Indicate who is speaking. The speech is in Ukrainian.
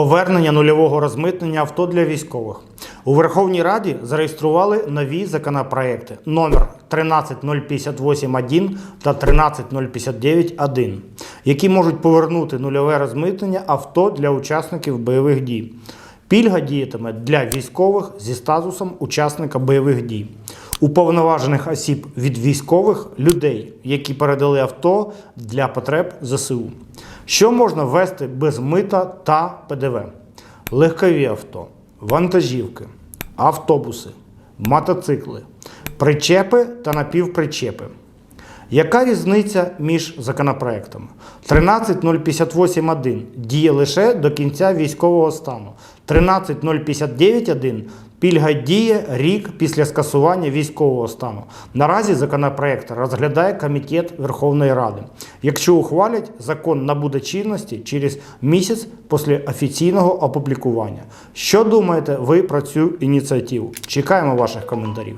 Speaker 1: Повернення нульового розмитнення авто для військових. У Верховній Раді зареєстрували нові законопроекти номер 13058.1 та 13059.1, які можуть повернути нульове розмитнення авто для учасників бойових дій. Пільга діятиме для військових зі статусом учасника бойових дій, уповноважених осіб від військових людей, які передали авто для потреб ЗСУ. Що можна ввести без мита та ПДВ? Легкові авто, вантажівки, автобуси, мотоцикли, причепи та напівпричепи. Яка різниця між законопроектами? 13058.1 діє лише до кінця військового стану. 13059.1 пільга діє рік після скасування військового стану. Наразі законопроект розглядає Комітет Верховної Ради. Якщо ухвалять, закон набуде чинності через місяць після офіційного опублікування. Що думаєте ви про цю ініціативу? Чекаємо ваших коментарів.